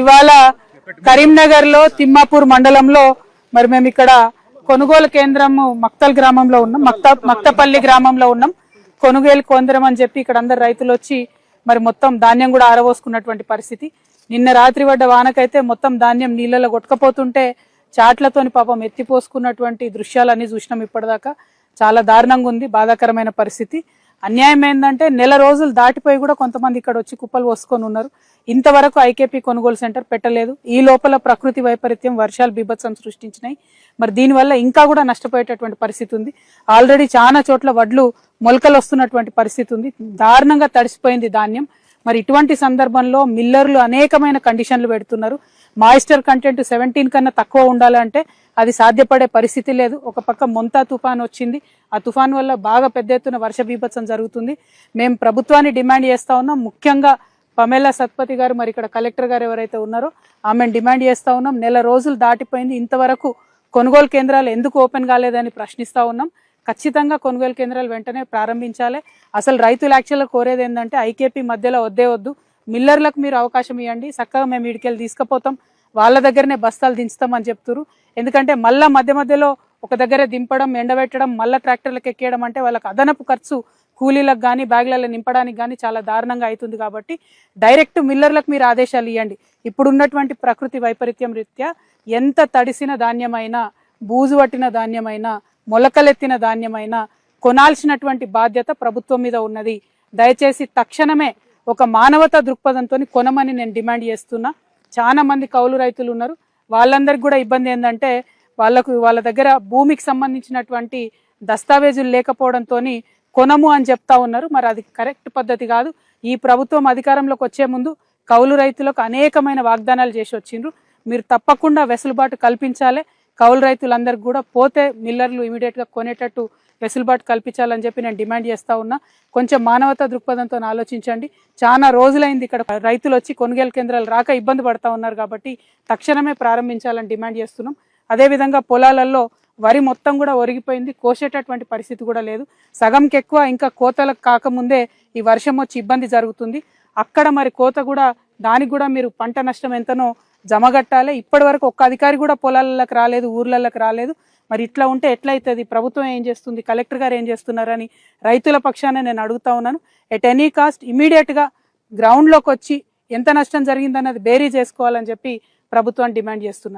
ఇవాళ కరీంనగర్లో తిమ్మాపూర్ మండలంలో మరి మేము ఇక్కడ కొనుగోలు కేంద్రము మక్తల్ గ్రామంలో ఉన్నాం. మక్త మక్తపల్లి గ్రామంలో ఉన్నాం. కొనుగోలు కేంద్రం అని చెప్పి ఇక్కడ అందరు రైతులు వచ్చి మరి మొత్తం ధాన్యం కూడా ఆరవోసుకున్నటువంటి పరిస్థితి. నిన్న రాత్రి పడ్డ వానకైతే మొత్తం ధాన్యం నీళ్ళలో కొట్టుకపోతుంటే చాట్లతోని పాపం ఎత్తిపోసుకున్నటువంటి దృశ్యాలన్నీ చూసినాం ఇప్పటిదాకా. చాలా దారుణంగా ఉంది బాధాకరమైన పరిస్థితి. అన్యాయం ఏంటంటే నెల రోజులు దాటిపోయి కూడా కొంతమంది ఇక్కడ వచ్చి కుప్పలు పోసుకొని ఉన్నారు. ఇంతవరకు ఐకేపీ కొనుగోలు సెంటర్ పెట్టలేదు. ఈ లోపల ప్రకృతి వైపరీత్యం వర్షాలు బీభత్సం సృష్టించినాయి. మరి దీనివల్ల ఇంకా కూడా నష్టపోయేటటువంటి పరిస్థితి ఉంది. ఆల్రెడీ చాలా చోట్ల వడ్లు మొలకలు వస్తున్నటువంటి పరిస్థితి ఉంది. దారుణంగా తడిసిపోయింది ధాన్యం. మరి ఇటువంటి సందర్భంలో మిల్లర్లు అనేకమైన కండిషన్లు పెడుతున్నారు. మాయిస్టర్ కంటెంట్ సెవెంటీన్ కన్నా తక్కువ ఉండాలంటే అది సాధ్యపడే పరిస్థితి లేదు. ఒక పక్క మొంతా తుఫాన్ వచ్చింది. ఆ తుఫాన్ వల్ల బాగా పెద్ద ఎత్తున వర్ష బీభత్సం జరుగుతుంది. మేము ప్రభుత్వాన్ని డిమాండ్ చేస్తా ఉన్నాం. ముఖ్యంగా పమేలా సత్పతి గారు మరి ఇక్కడ కలెక్టర్ గారు ఎవరైతే ఉన్నారో ఆమెను డిమాండ్ చేస్తా ఉన్నాం. నెల రోజులు దాటిపోయింది. ఇంతవరకు కొనుగోలు కేంద్రాలు ఎందుకు ఓపెన్ కాలేదని ప్రశ్నిస్తా ఉన్నాం. ఖచ్చితంగా కొనుగోలు కేంద్రాలు వెంటనే ప్రారంభించాలి. అసలు రైతులు యాక్చువల్గా కోరేది ఏంటంటే ఐకేపీ మధ్యలో వద్దే వద్దు. మిల్లర్లకు మీరు అవకాశం ఇవ్వండి చక్కగా మేము ఇడికెళ్ళి తీసుకుపోతాం. వాళ్ళ దగ్గరనే బస్తాలు దించుతామని చెప్తున్నారు ఎందుకంటే మళ్ళీ మధ్య మధ్యలో ఒక దగ్గర దింపడం ఎండబెట్టడం మళ్ళీ ట్రాక్టర్లకు ఎక్కేయడం అంటే వాళ్ళకి అదనపు ఖర్చు. కూలీలకు కానీ బ్యాగులలో నింపడానికి కానీ చాలా దారుణంగా అవుతుంది కాబట్టి డైరెక్ట్ మిల్లర్లకు మీరు ఆదేశాలు ఇవ్వండి ఇప్పుడున్నటువంటి ప్రకృతి వైపరీత్యం రీత్యా ఎంత తడిసిన ధాన్యమైనా బూజు పట్టిన ధాన్యమైనా మొలకలెత్తిన ధాన్యమైన కొనాల్సినటువంటి బాధ్యత ప్రభుత్వం మీద ఉన్నది. దయచేసి తక్షణమే ఒక మానవతా దృక్పథంతో కొనమని నేను డిమాండ్ చేస్తున్నా. చాలా మంది కౌలు రైతులు ఉన్నారు. వాళ్ళందరికి కూడా ఇబ్బంది ఏంటంటే వాళ్ళకు వాళ్ళ దగ్గర భూమికి సంబంధించినటువంటి దస్తావేజులు లేకపోవడంతో కొనము అని చెప్తా ఉన్నారు. మరి అది కరెక్ట్ పద్ధతి కాదు. ఈ ప్రభుత్వం అధికారంలోకి వచ్చే ముందు కౌలు రైతులకు అనేకమైన వాగ్దానాలు చేసి వచ్చిండ్రు. మీరు తప్పకుండా వెసులుబాటు కల్పించాలి. కౌలు రైతులందరికీ కూడా పోతే మిల్లర్లు ఇమీడియట్గా కొనేటట్టు వెసులుబాటు కల్పించాలని చెప్పి నేను డిమాండ్ చేస్తా ఉన్నా. కొంచెం మానవతా దృక్పథంతో ఆలోచించండి. చాలా రోజులైంది ఇక్కడ రైతులు వచ్చి కొనుగోలు కేంద్రాలు రాక ఇబ్బంది పడతా ఉన్నారు కాబట్టి తక్షణమే ప్రారంభించాలని డిమాండ్ చేస్తున్నాం. అదేవిధంగా పొలాలలో వరి మొత్తం కూడా ఒరిగిపోయింది కోసేటటువంటి పరిస్థితి కూడా లేదు. సగంకి ఎక్కువ ఇంకా కోతలకు కాకముందే ఈ వర్షం వచ్చి ఇబ్బంది జరుగుతుంది. అక్కడ మరి కోత కూడా దానికి కూడా మీరు పంట నష్టం ఎంతనో జమగట్టాలి. ఇప్పటి వరకు ఒక్క అధికారి కూడా పొలాలకు రాలేదు ఊర్లలోకి రాలేదు. మరి ఇట్లా ఉంటే ఎట్లయితుంది? ప్రభుత్వం ఏం చేస్తుంది? కలెక్టర్ గారు ఏం చేస్తున్నారని రైతుల పక్షాన నేను అడుగుతా ఉన్నాను. ఎట్ ఎనీ కాస్ట్ ఇమీడియట్గా గ్రౌండ్లోకి వచ్చి ఎంత నష్టం జరిగిందన్నది బేరీ చేసుకోవాలని చెప్పి ప్రభుత్వం డిమాండ్ చేస్తున్నారు.